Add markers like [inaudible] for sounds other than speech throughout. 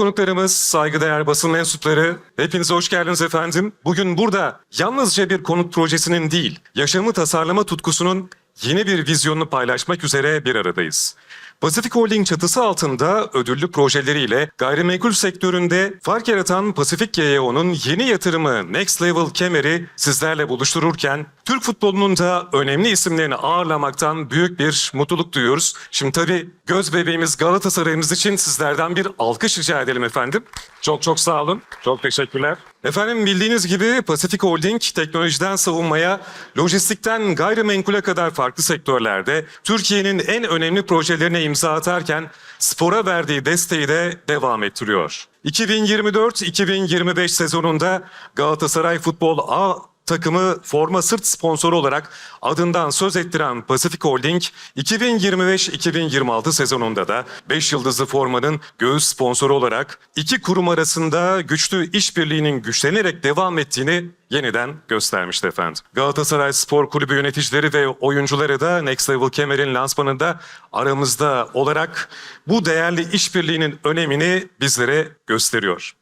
Konuklarımız, saygıdeğer basın mensupları, hepinize hoş geldiniz efendim. Bugün burada yalnızca bir konut projesinin değil, yaşamı tasarlama tutkusunun yeni bir vizyonunu paylaşmak üzere bir aradayız. Pasifik Holding çatısı altında ödüllü projeleriyle gayrimenkul sektöründe fark yaratan Pasifik GEO'nun yeni yatırımı Next Level Kemer'i sizlerle buluştururken Türk futbolunun da önemli isimlerini ağırlamaktan büyük bir mutluluk duyuyoruz. Şimdi tabii göz bebeğimiz Galatasaray'ımız için sizlerden bir alkış rica edelim efendim. Çok çok sağ olun. Çok teşekkürler. Efendim bildiğiniz gibi Pasifik Holding teknolojiden savunmaya, lojistikten gayrimenkule kadar farklı sektörlerde Türkiye'nin en önemli projelerine imza atarken spora verdiği desteği de devam ettiriyor. 2024-2025 sezonunda Galatasaray Futbol A takımı forma sırt sponsoru olarak adından söz ettiren Pasifik Holding 2025-2026 sezonunda da 5 yıldızlı formanın göğüs sponsoru olarak iki kurum arasında güçlü işbirliğinin güçlenerek devam ettiğini yeniden göstermişti efendim. Galatasaray Spor Kulübü yöneticileri ve oyuncuları da Next Level Kemer'in lansmanında aramızda olarak bu değerli işbirliğinin önemini bizlere gösteriyor.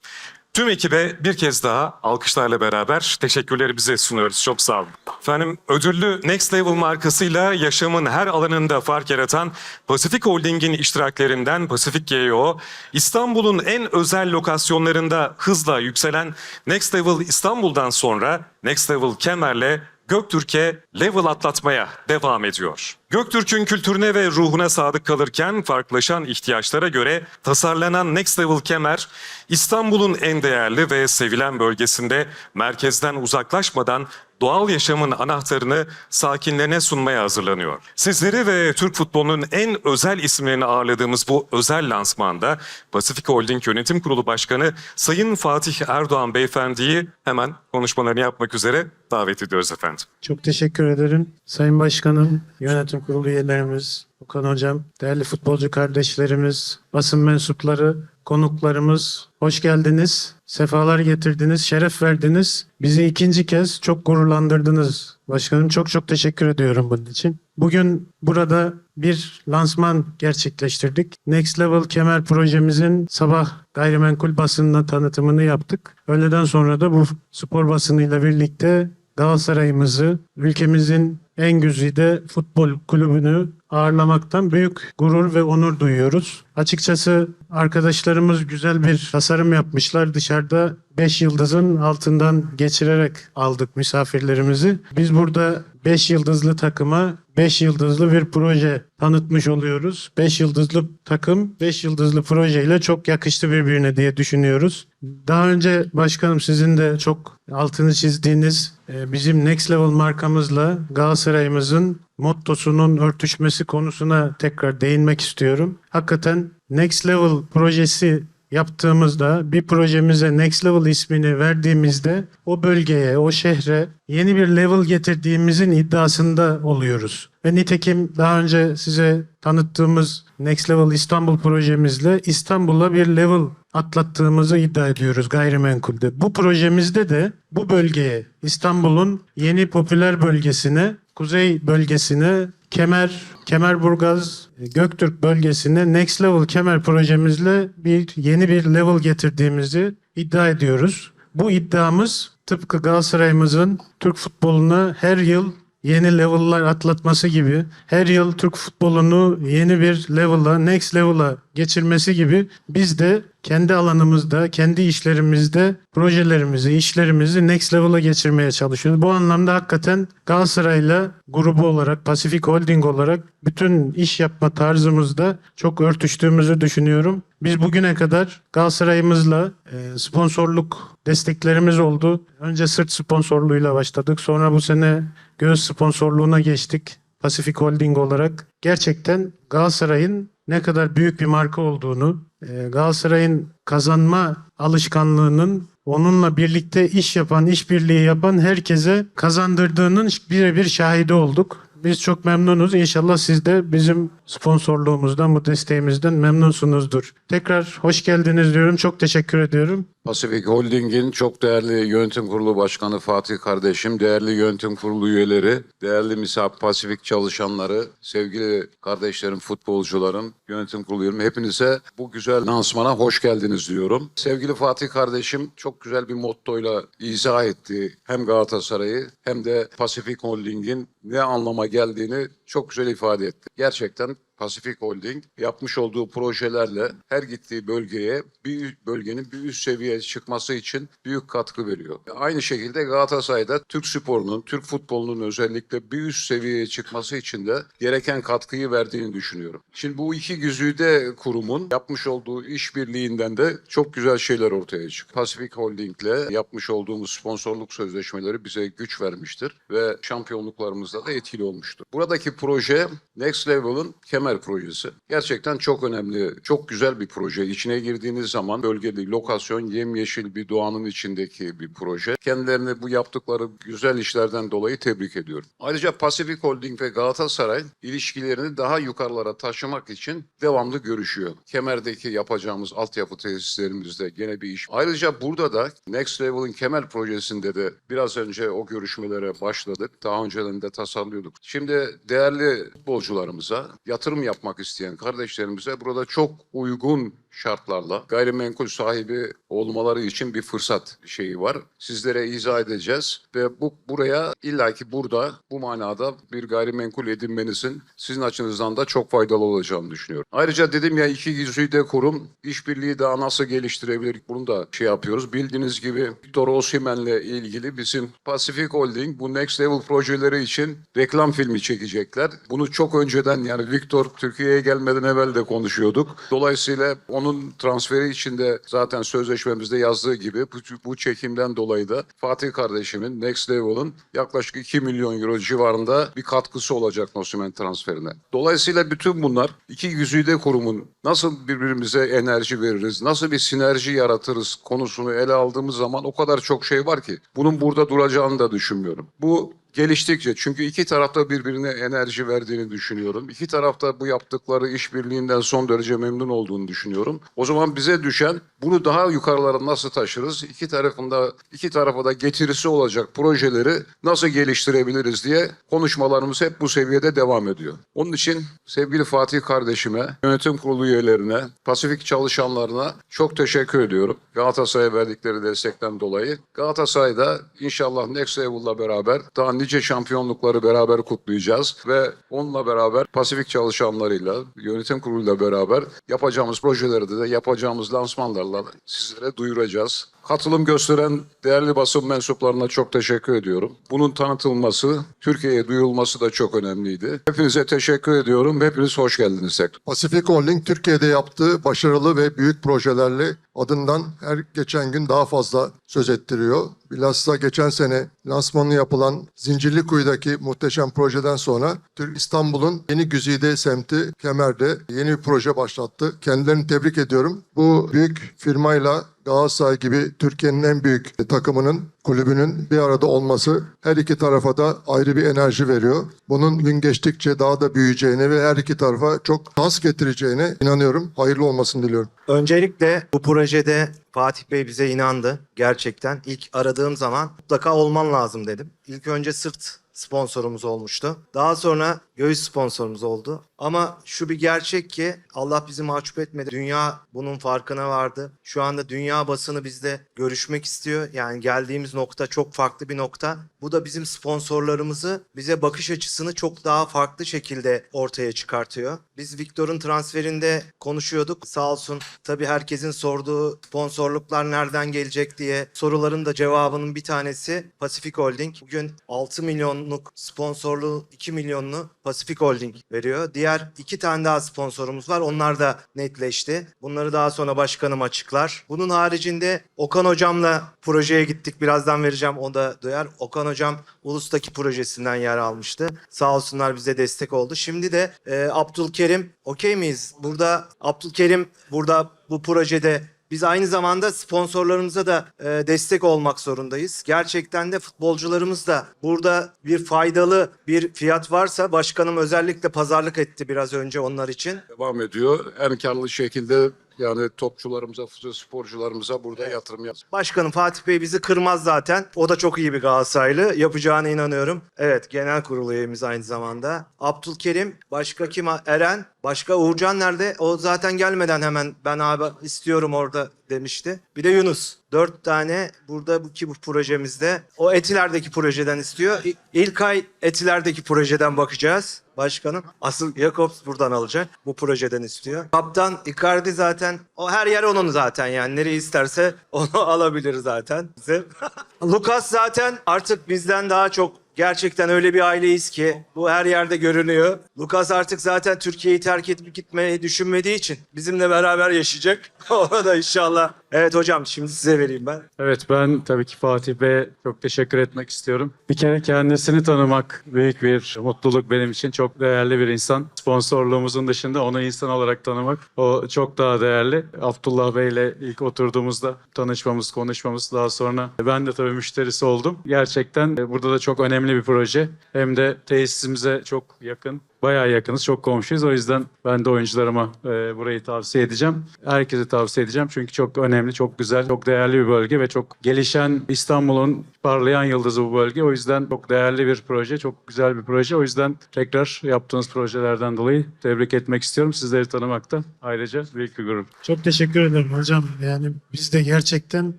Tüm ekibe bir kez daha alkışlarla beraber teşekkürlerimizi sunuyoruz. Çok sağ olun. Efendim ödüllü Next Level markasıyla yaşamın her alanında fark yaratan Pasifik Holding'in iştiraklerinden Pasifik GEO, İstanbul'un en özel lokasyonlarında hızla yükselen Next Level İstanbul'dan sonra Next Level Kemer'le Göktürk'e level atlatmaya devam ediyor. Göktürk'ün kültürüne ve ruhuna sadık kalırken farklılaşan ihtiyaçlara göre tasarlanan Next Level Kemer, İstanbul'un en değerli ve sevilen bölgesinde merkezden uzaklaşmadan doğal yaşamın anahtarını sakinlerine sunmaya hazırlanıyor. Sizleri ve Türk futbolunun en özel isimlerini ağırladığımız bu özel lansmanda Pasifik Holding Yönetim Kurulu Başkanı Sayın Fatih Erdoğan Beyefendi'yi hemen konuşmalarını yapmak üzere davet ediyoruz efendim. Çok teşekkür ederim. Sayın Başkanım, yönetim kurulu üyelerimiz, Okan Hocam, değerli futbolcu kardeşlerimiz, basın mensupları, konuklarımız, hoş geldiniz. Sefalar getirdiniz, şeref verdiniz. Bizi ikinci kez çok gururlandırdınız. Başkanım çok çok teşekkür ediyorum bunun için. Bugün burada bir lansman gerçekleştirdik. Next Level Kemer projemizin sabah gayrimenkul basınına tanıtımını yaptık. Öğleden sonra da bu spor basınıyla birlikte Galatasaray'ımızı, ülkemizin en güzide futbol kulübünü ağırlamaktan büyük gurur ve onur duyuyoruz. Açıkçası arkadaşlarımız güzel bir tasarım yapmışlar. Dışarıda 5 yıldızın altından geçirerek aldık misafirlerimizi. Biz burada 5 yıldızlı takıma 5 yıldızlı bir proje tanıtmış oluyoruz. 5 yıldızlı takım 5 yıldızlı projeyle çok yakıştı birbirine diye düşünüyoruz. Daha önce başkanım sizin de çok altını çizdiğiniz e, bizim Next Level markamızla Galatasaray'ımızın mottosunun örtüşmesi konusuna tekrar değinmek istiyorum. Hakikaten Next Level projesi yaptığımızda bir projemize Next Level ismini verdiğimizde o bölgeye, o şehre yeni bir level getirdiğimizin iddiasında oluyoruz. Ve nitekim daha önce size tanıttığımız Next Level İstanbul projemizle İstanbul'a bir level atlattığımızı iddia ediyoruz gayrimenkulde. Bu projemizde de bu bölgeye, İstanbul'un yeni popüler bölgesine, kuzey bölgesine, Kemer, Kemerburgaz, Göktürk bölgesine Next Level Kemer projemizle bir yeni bir level getirdiğimizi iddia ediyoruz. Bu iddiamız tıpkı Galatasaray'ımızın Türk futboluna her yıl yeni level'lar atlatması gibi, her yıl Türk futbolunu yeni bir level'a, next level'a geçirmesi gibi biz de kendi alanımızda, kendi işlerimizde projelerimizi, işlerimizi next level'a geçirmeye çalışıyoruz. Bu anlamda hakikaten Galatasaray'la grubu olarak, Pasifik Holding olarak bütün iş yapma tarzımızda çok örtüştüğümüzü düşünüyorum. Biz bugüne kadar Galatasaray'ımızla e, sponsorluk desteklerimiz oldu. Önce sırt sponsorluğuyla başladık. Sonra bu sene göğüs sponsorluğuna geçtik. Pasifik Holding olarak. Gerçekten Galatasaray'ın ne kadar büyük bir marka olduğunu, e, Galatasaray'ın kazanma alışkanlığının onunla birlikte iş yapan, işbirliği yapan herkese kazandırdığının birebir şahidi olduk. Biz çok memnunuz. İnşallah siz de bizim sponsorluğumuzdan, bu desteğimizden memnunsunuzdur. Tekrar hoş geldiniz diyorum. Çok teşekkür ediyorum. Pacific Holding'in çok değerli yönetim kurulu başkanı Fatih kardeşim, değerli yönetim kurulu üyeleri, değerli misafir Pasifik çalışanları, sevgili kardeşlerim, futbolcularım, yönetim kurulu üyelerim hepinize bu güzel lansmana hoş geldiniz diyorum. Sevgili Fatih kardeşim çok güzel bir mottoyla izah etti hem Galatasaray'ı hem de Pacific Holding'in ne anlama geldiğini çok güzel ifade etti. Gerçekten Pacific Holding yapmış olduğu projelerle her gittiği bölgeye bir bölgenin bir üst seviyeye çıkması için büyük katkı veriyor. Aynı şekilde Galatasaray'da Türk sporunun, Türk futbolunun özellikle bir üst seviyeye çıkması için de gereken katkıyı verdiğini düşünüyorum. Şimdi bu iki güzide kurumun yapmış olduğu işbirliğinden de çok güzel şeyler ortaya çıktı. Pacific Holding'le yapmış olduğumuz sponsorluk sözleşmeleri bize güç vermiştir ve şampiyonluklarımızda da etkili olmuştur. Buradaki proje Next Level'ın kemer projesi. Gerçekten çok önemli, çok güzel bir proje. İçine girdiğiniz zaman bölgede lokasyon yemyeşil bir doğanın içindeki bir proje. Kendilerini bu yaptıkları güzel işlerden dolayı tebrik ediyorum. Ayrıca Pacific Holding ve Galatasaray ilişkilerini daha yukarılara taşımak için devamlı görüşüyor. Kemer'deki yapacağımız altyapı tesislerimizde gene bir iş. Ayrıca burada da Next Level'ın Kemer projesinde de biraz önce o görüşmelere başladık. Daha önceden de tasarlıyorduk. Şimdi değerli futbolcularımıza, yatırım yapmak isteyen kardeşlerimize burada çok uygun şartlarla gayrimenkul sahibi olmaları için bir fırsat şeyi var. Sizlere izah edeceğiz ve bu buraya illaki burada bu manada bir gayrimenkul edinmenizin sizin açınızdan da çok faydalı olacağını düşünüyorum. Ayrıca dedim ya iki güzide kurum işbirliği daha nasıl geliştirebilir bunu da şey yapıyoruz. Bildiğiniz gibi Victor Osimhen'le ilgili bizim Pacific Holding bu Next Level projeleri için reklam filmi çekecekler. Bunu çok önceden yani Victor Türkiye'ye gelmeden evvel de konuşuyorduk. Dolayısıyla onun transferi için de zaten sözleşmemizde yazdığı gibi bu, bu çekimden dolayı da Fatih kardeşimin Next Level'ın yaklaşık 2 milyon euro civarında bir katkısı olacak Osimhen transferine. Dolayısıyla bütün bunlar iki güzide kurumun nasıl birbirimize enerji veririz, nasıl bir sinerji yaratırız konusunu ele aldığımız zaman o kadar çok şey var ki bunun burada duracağını da düşünmüyorum. Bu geliştikçe çünkü iki tarafta birbirine enerji verdiğini düşünüyorum. İki tarafta bu yaptıkları işbirliğinden son derece memnun olduğunu düşünüyorum. O zaman bize düşen bunu daha yukarılara nasıl taşırız? İki tarafında iki tarafa da getirisi olacak projeleri nasıl geliştirebiliriz diye konuşmalarımız hep bu seviyede devam ediyor. Onun için sevgili Fatih kardeşime, yönetim kurulu üyelerine, Pasifik çalışanlarına çok teşekkür ediyorum. Galatasaray'a verdikleri destekten dolayı. Galatasaray'da inşallah Next Level'la beraber daha nice şampiyonlukları beraber kutlayacağız ve onunla beraber Pasifik çalışanlarıyla, yönetim kuruluyla beraber yapacağımız projeleri de yapacağımız lansmanlarla sizlere duyuracağız. Katılım gösteren değerli basın mensuplarına çok teşekkür ediyorum. Bunun tanıtılması, Türkiye'ye duyulması da çok önemliydi. Hepinize teşekkür ediyorum. Hepiniz hoş geldiniz tekrar. Pacific Holding Türkiye'de yaptığı başarılı ve büyük projelerle adından her geçen gün daha fazla söz ettiriyor. Bilhassa geçen sene lansmanı yapılan Zincirlikuyu'daki muhteşem projeden sonra İstanbul'un yeni güzide semti Kemer'de yeni bir proje başlattı. Kendilerini tebrik ediyorum. Bu büyük firmayla Galatasaray gibi Türkiye'nin en büyük takımının, kulübünün bir arada olması her iki tarafa da ayrı bir enerji veriyor. Bunun gün geçtikçe daha da büyüyeceğine ve her iki tarafa çok tas getireceğine inanıyorum. Hayırlı olmasını diliyorum. Öncelikle bu projede Fatih Bey bize inandı. Gerçekten ilk aradığım zaman mutlaka olman lazım dedim. İlk önce sırt sponsorumuz olmuştu. Daha sonra göğüs sponsorumuz oldu. Ama şu bir gerçek ki Allah bizi mahcup etmedi. Dünya bunun farkına vardı. Şu anda dünya basını bizle görüşmek istiyor. Yani geldiğimiz nokta çok farklı bir nokta. Bu da bizim sponsorlarımızı bize bakış açısını çok daha farklı şekilde ortaya çıkartıyor. Biz Victor'un transferinde konuşuyorduk. Sağ olsun tabii herkesin sorduğu sponsorluklar nereden gelecek diye soruların da cevabının bir tanesi Pacific Holding. Bugün 6 milyonluk sponsorluğu 2 milyonlu Pacific Holding veriyor. Diğer iki tane daha sponsorumuz var. Onlar da netleşti. Bunları daha sonra başkanım açıklar. Bunun haricinde Okan hocamla projeye gittik. Birazdan vereceğim o da duyar. Okan hocam Ulus'taki projesinden yer almıştı. Sağ olsunlar bize destek oldu. Şimdi de e, Abdülkerim okey miyiz? Burada Abdülkerim burada bu projede biz aynı zamanda sponsorlarımıza da e, destek olmak zorundayız. Gerçekten de futbolcularımız da burada bir faydalı bir fiyat varsa başkanım özellikle pazarlık etti biraz önce onlar için. Devam ediyor. En karlı şekilde Yani topçularımıza, sporcularımıza burada yatırım yap. Başkanım Fatih Bey bizi kırmaz zaten. O da çok iyi bir Galatasaraylı. Yapacağına inanıyorum. Evet genel kurulu üyemiz aynı zamanda. Abdülkerim, başka kim? Eren, başka Uğurcan nerede? O zaten gelmeden hemen ben abi istiyorum orada demişti. Bir de Yunus. Dört tane burada bu ki bu projemizde. O Etiler'deki projeden istiyor. İ- İlk ay Etiler'deki projeden bakacağız. Başkanım. Asıl Jakobs buradan alacak. Bu projeden istiyor. Kaptan Icardi zaten o her yer onun zaten yani. Nereye isterse onu [laughs] alabilir zaten. [laughs] Lucas zaten artık bizden daha çok Gerçekten öyle bir aileyiz ki bu her yerde görünüyor. Lucas artık zaten Türkiye'yi terk edip gitmeyi düşünmediği için bizimle beraber yaşayacak. [laughs] Ona da inşallah. Evet hocam şimdi size vereyim ben. Evet ben tabii ki Fatih Bey'e çok teşekkür etmek istiyorum. Bir kere kendisini tanımak büyük bir mutluluk benim için. Çok değerli bir insan. Sponsorluğumuzun dışında onu insan olarak tanımak o çok daha değerli. Abdullah Bey'le ilk oturduğumuzda tanışmamız, konuşmamız daha sonra ben de tabii müşterisi oldum. Gerçekten e, burada da çok önemli bir proje. Hem de tesisimize çok yakın. Bayağı yakınız, çok komşuyuz. O yüzden ben de oyuncularıma e, burayı tavsiye edeceğim. Herkese tavsiye edeceğim. Çünkü çok önemli, çok güzel, çok değerli bir bölge ve çok gelişen İstanbul'un parlayan yıldızı bu bölge. O yüzden çok değerli bir proje, çok güzel bir proje. O yüzden tekrar yaptığınız projelerden dolayı tebrik etmek istiyorum. Sizleri tanımakta ayrıca büyük bir gurur. Çok teşekkür ederim hocam. Yani biz de gerçekten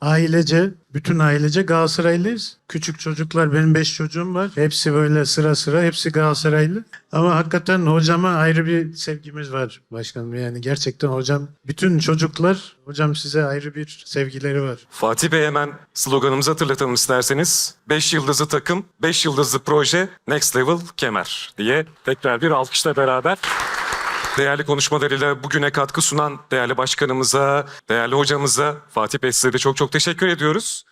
ailece, bütün ailece Galatasaraylıyız. Küçük çocuklar, benim beş çocuğum var. Hepsi böyle sıra sıra, hepsi Galatasaraylı. Ama hakikaten hocama ayrı bir sevgimiz var başkanım. Yani gerçekten hocam, bütün çocuklar, hocam size ayrı bir sevgileri var. Fatih Bey hemen sloganımızı hatırlatalım isterseniz. 5 yıldızlı takım, 5 yıldızlı proje, Next Level Kemer diye tekrar bir alkışla beraber değerli konuşmalarıyla bugüne katkı sunan değerli başkanımıza, değerli hocamıza Fatih Bey size de çok çok teşekkür ediyoruz.